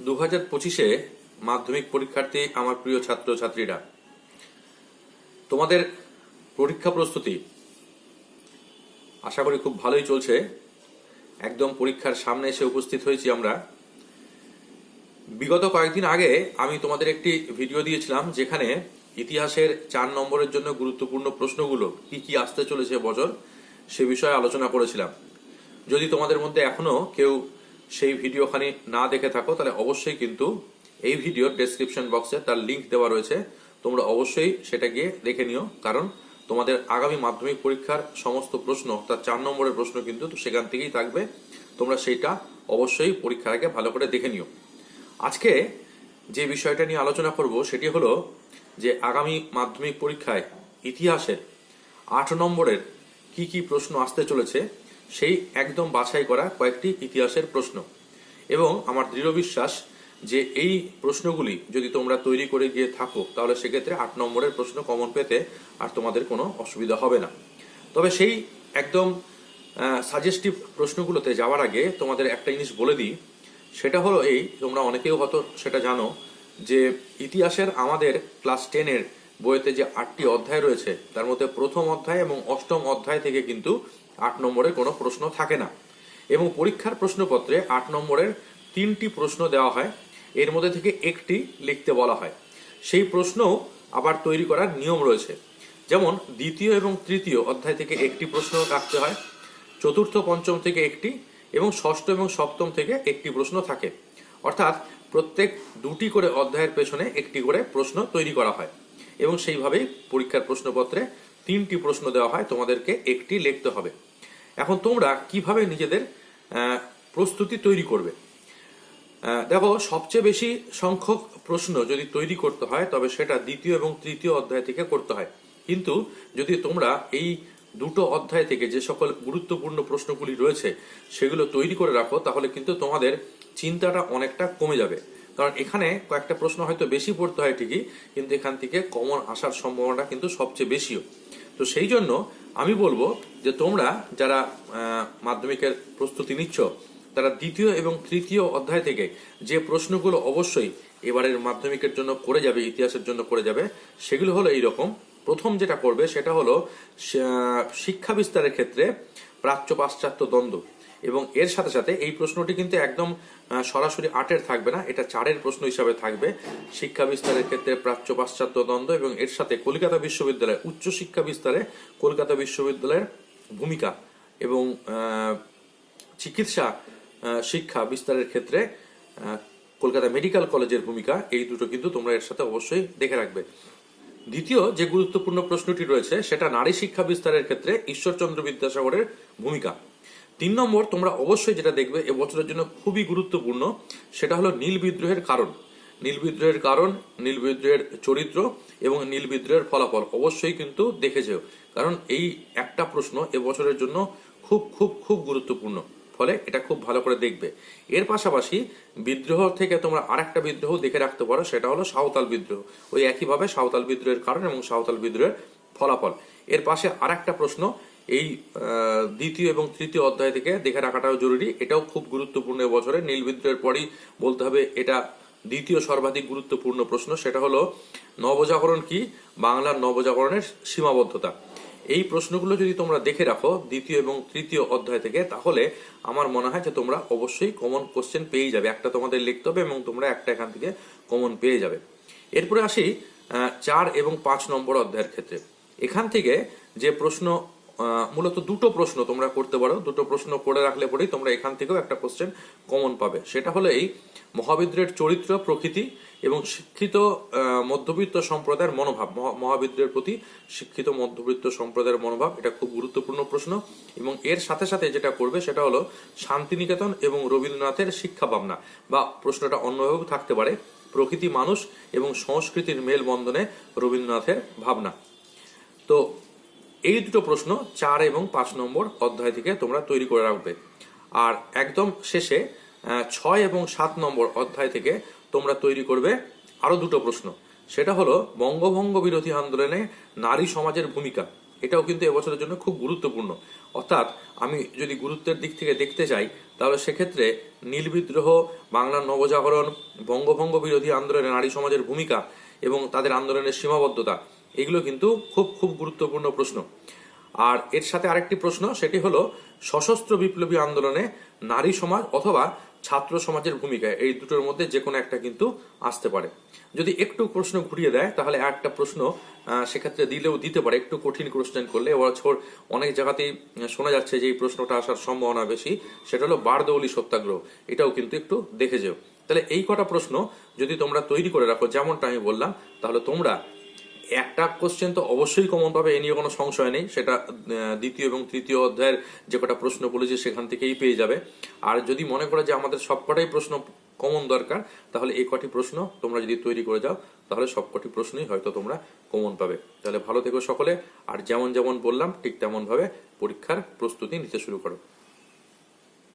দু হাজার পঁচিশে মাধ্যমিক পরীক্ষার্থী আমার প্রিয় ছাত্র ছাত্রীরা তোমাদের পরীক্ষা প্রস্তুতি আশা করি খুব ভালোই চলছে। একদম পরীক্ষার সামনে এসে উপস্থিত হয়েছি আমরা। বিগত কয়েকদিন আগে আমি তোমাদের একটি ভিডিও দিয়েছিলাম যেখানে ইতিহাসের চার নম্বরের জন্য গুরুত্বপূর্ণ প্রশ্নগুলো কি কি আসতে চলেছে বছর সে বিষয়ে আলোচনা করেছিলাম। যদি তোমাদের মধ্যে এখনও কেউ সেই ভিডিওখানি না দেখে থাকো, তাহলে অবশ্যই কিন্তু এই ভিডিওর ডেসক্রিপশন বক্সে তার লিঙ্ক দেওয়া রয়েছে। তোমরা অবশ্যই সেটা গিয়ে দেখে নিও, কারণ তোমাদের আগামী মাধ্যমিক পরীক্ষার সমস্ত প্রশ্ন তার চার নম্বরের প্রশ্ন কিন্তু সেখান থেকেই থাকবে। তোমরা সেইটা অবশ্যই পরীক্ষার আগে ভালো করে দেখে নিও। আজকে যে বিষয়টা নিয়ে আলোচনা করব, সেটি হলো যে আগামী মাধ্যমিক পরীক্ষায় ইতিহাসের আট নম্বরের কি কি প্রশ্ন আসতে চলেছে সেই একদম বাছাই করা কয়েকটি ইতিহাসের প্রশ্ন। এবং আমার দৃঢ় বিশ্বাস যে এই প্রশ্নগুলি যদি তোমরা তৈরি করে গিয়ে থাকো, তাহলে সেক্ষেত্রে আট নম্বরের প্রশ্ন কমন পেতে আর তোমাদের কোনো অসুবিধা হবে না। তবে সেই একদম সাজেস্টিভ প্রশ্নগুলোতে যাওয়ার আগে তোমাদের একটা জিনিস বলে দিই। সেটা হলো এই, তোমরা অনেকেও হয়তো সেটা জানো যে ইতিহাসের আমাদের ক্লাস টেনের বইতে যে আটটি অধ্যায় রয়েছে, তার মধ্যে প্রথম অধ্যায় এবং অষ্টম অধ্যায় থেকে কিন্তু আট নম্বরের কোনো প্রশ্ন থাকে না। এবং পরীক্ষার প্রশ্নপত্রে আট নম্বরের তিনটি প্রশ্ন দেওয়া হয়। এর মধ্যে থেকে একটি লিখতে বলা হয়। সেই প্রশ্নও আবার তৈরি করার নিয়ম রয়েছে। যেমন দ্বিতীয় এবং তৃতীয় অধ্যায় থেকে একটি প্রশ্ন রাখতে হয়। চতুর্থ, পঞ্চম থেকে একটি এবং ষষ্ঠ এবং সপ্তম থেকে একটি প্রশ্ন থাকে। অর্থাৎ প্রত্যেক দুটি করে অধ্যায়ের পেছনে একটি করে প্রশ্ন তৈরি করা হয়। এবং সেইভাবেই পরীক্ষার প্রশ্নপত্রে তিনটি প্রশ্ন দেওয়া হয়। তোমাদেরকে একটি লিখতে হবে। এখন তোমরা কীভাবে নিজেদের প্রস্তুতি তৈরি করবে? দেখো, সবচেয়ে বেশি সংখ্যক প্রশ্ন যদি তৈরি করতে হয়, তবে সেটা দ্বিতীয় এবং তৃতীয় অধ্যায় থেকে করতে হয়। কিন্তু যদি তোমরা এই দুটো অধ্যায় থেকে যে সকল গুরুত্বপূর্ণ প্রশ্নগুলি রয়েছে, সেগুলো তৈরি করে রাখো, তাহলে কিন্তু তোমাদের চিন্তাটা অনেকটা কমে যাবে। কারণ এখানে কয়েকটা প্রশ্ন হয়তো বেশি পড়তে হয় ঠিকই, কিন্তু এখান থেকে কমন আসার সম্ভাবনা কিন্তু সবচেয়ে বেশিও। তো সেই জন্য আমি বলব যে তোমরা যারা মাধ্যমিকের প্রস্তুতি নিচ্ছ, তারা দ্বিতীয় এবং তৃতীয় অধ্যায় থেকে যে প্রশ্নগুলো অবশ্যই এবারের মাধ্যমিকের জন্য করে যাবে, ইতিহাসের জন্য করে যাবে, সেগুলো হলো এই রকম প্রথম যেটা করবে সেটা হলো শিক্ষা বিস্তারের ক্ষেত্রে প্রাচ্য পাশ্চাত্য দ্বন্দ্ব। এবং এর সাথে সাথে এই প্রশ্নটি কিন্তু একদম সরাসরি আটের থাকবে না, এটা চারের প্রশ্ন হিসাবে থাকবে। শিক্ষা বিস্তারের ক্ষেত্রে প্রাচ্য পাশ্চাত্য দ্বন্দ্ব এবং এর সাথে কলকাতা বিশ্ববিদ্যালয়, উচ্চ শিক্ষা বিস্তারে কলকাতা বিশ্ববিদ্যালয়ের ভূমিকা এবং চিকিৎসা শিক্ষা বিস্তারের ক্ষেত্রে কলকাতা মেডিকেল কলেজের ভূমিকা, এই দুটো কিন্তু তোমরা এর সাথে অবশ্যই দেখে রাখবে। দ্বিতীয় যে গুরুত্বপূর্ণ প্রশ্নটি রয়েছে, সেটা নারী শিক্ষা বিস্তারের ক্ষেত্রে ঈশ্বরচন্দ্র বিদ্যাসাগরের ভূমিকা। তিন নম্বর, তোমরা অবশ্যই যেটা দেখবে এবছরের জন্য খুবই গুরুত্বপূর্ণ, সেটা হলো নীল বিদ্রোহের কারণ। নীল বিদ্রোহের কারণ, নীল বিদ্রোহের চরিত্র এবং নীল বিদ্রোহের ফলাফল। অবশ্যই কিন্তু দেখেছেও কারণ এই একটা প্রশ্ন এবছরের জন্য খুব খুব খুব গুরুত্বপূর্ণ। ফলে এটা খুব ভালো করে দেখবে। এর পাশাপাশি বিদ্রোহ থেকে তোমরা আরেকটা বিদ্রোহ দেখে রাখতে পারো, সেটা হলো সাঁওতাল বিদ্রোহ। ওই একইভাবে সাঁওতাল বিদ্রোহের কারণ এবং সাঁওতাল বিদ্রোহের ফলাফল। এর পাশে আরেকটা প্রশ্ন এই দ্বিতীয় এবং তৃতীয় অধ্যায় থেকে দেখে রাখাটাও জরুরি। এটাও খুব গুরুত্বপূর্ণ বছরে। নীল বিদ্রোহের পরই বলতে হবে, এটা দ্বিতীয় সর্বাধিক গুরুত্বপূর্ণ প্রশ্ন। সেটা হলো, নবজাগরণ কি? বাংলার নবজাগরণের সীমাবদ্ধতা। এই প্রশ্নগুলো যদি তোমরা দেখে রাখো দ্বিতীয় এবং তৃতীয় অধ্যায় থেকে, তাহলে আমার মনে হয় যে তোমরা অবশ্যই কমন কোশ্চেন পেয়ে যাবে। একটা তোমাদের লিখতে হবে এবং তোমরা একটা এখান থেকে কমন পেয়ে যাবে। এরপরে আসি চার এবং পাঁচ নম্বর অধ্যায়ের ক্ষেত্রে। এখান থেকে যে প্রশ্ন মূলত দুটো প্রশ্ন তোমরা করতে পারো। দুটো প্রশ্ন করে রাখলে পরেই তোমরা এখান থেকেও একটা কোশ্চেন কমন পাবে। সেটা হলো এই, মহাবিদ্রের চরিত্র, প্রকৃতি এবং শিক্ষিত মধ্যবিত্ত সম্প্রদায়ের মনোভাব। মহা- মহাবিদ্রের প্রতি শিক্ষিত, মধ্যবিত্ত সম্প্রদায়ের মনোভাব, এটা খুব গুরুত্বপূর্ণ প্রশ্ন এবং এর সাথে সাথে যেটা করবে সেটা হলো শান্তিনিকেতন এবং রবীন্দ্রনাথের শিক্ষা ভাবনা বা প্রশ্নটা অন্যভাবে থাকতে পারে, প্রকৃতি মানুষ এবং সংস্কৃতির মেলবন্ধনে রবীন্দ্রনাথের ভাবনা। তো এই দুটো প্রশ্ন চার এবং পাঁচ নম্বর অধ্যায় থেকে তোমরা তৈরি করে রাখবে। আর একদম শেষে ছয় এবং সাত নম্বর অধ্যায় থেকে তোমরা তৈরি করবে আরও দুটো প্রশ্ন। সেটা হলো, বঙ্গভঙ্গ বিরোধী আন্দোলনে নারী সমাজের ভূমিকা। এটাও কিন্তু এবছরের জন্য খুব গুরুত্বপূর্ণ। অর্থাৎ আমি যদি গুরুত্বের দিক থেকে দেখতে চাই, তাহলে সেক্ষেত্রে নীল বিদ্রোহ, বাংলার নবজাগরণ, বঙ্গভঙ্গ বিরোধী আন্দোলনে নারী সমাজের ভূমিকা এবং তাদের আন্দোলনের সীমাবদ্ধতা। এগুলো কিন্তু খুব খুব গুরুত্বপূর্ণ প্রশ্ন। আর এর সাথে আরেকটি প্রশ্ন, সেটি হলো, সশস্ত্র বিপ্লবী আন্দোলনে নারী সমাজ অথবা ছাত্র সমাজের ভূমিকা এই দুটোর মধ্যে যে কোনো একটা কিন্তু আসতে পারে। যদি একটু প্রশ্ন ঘুরিয়ে দেয়, তাহলে একটা প্রশ্ন সেক্ষেত্রে দিলেও দিতে পারে। একটু কঠিন কোশ্চেন করলে এবছর অনেক জায়গাতেই শোনা যাচ্ছে যে এই প্রশ্নটা আসার সম্ভাবনা বেশি। সেটা হলো, বারদৌলি সত্যাগ্রহ, এটাও কিন্তু একটু দেখে যেও। তাহলে এই কটা প্রশ্ন যদি তোমরা তৈরি করে রাখো, যেমনটা আমি বললাম, তাহলে তোমরা একটা কোশ্চেন তো অবশ্যই কমন পাবে, এ নিয়ে কোনো সংশয় নেই। সেটা দ্বিতীয় এবং তৃতীয় অধ্যায়ের যে কটা প্রশ্ন বলেছি, সেখান থেকেই পেয়ে যাবে। আর যদি মনে করে যে আমাদের সবকটাই প্রশ্ন কমন দরকার, তাহলে এই কটি প্রশ্ন তোমরা যদি তৈরি করে যাও, তাহলে সবকটি প্রশ্নই হয়তো তোমরা কমন পাবে। তাহলে ভালো থেকো সকলে, আর যেমন যেমন বললাম, ঠিক তেমনভাবে পরীক্ষার প্রস্তুতি নিতে শুরু করো।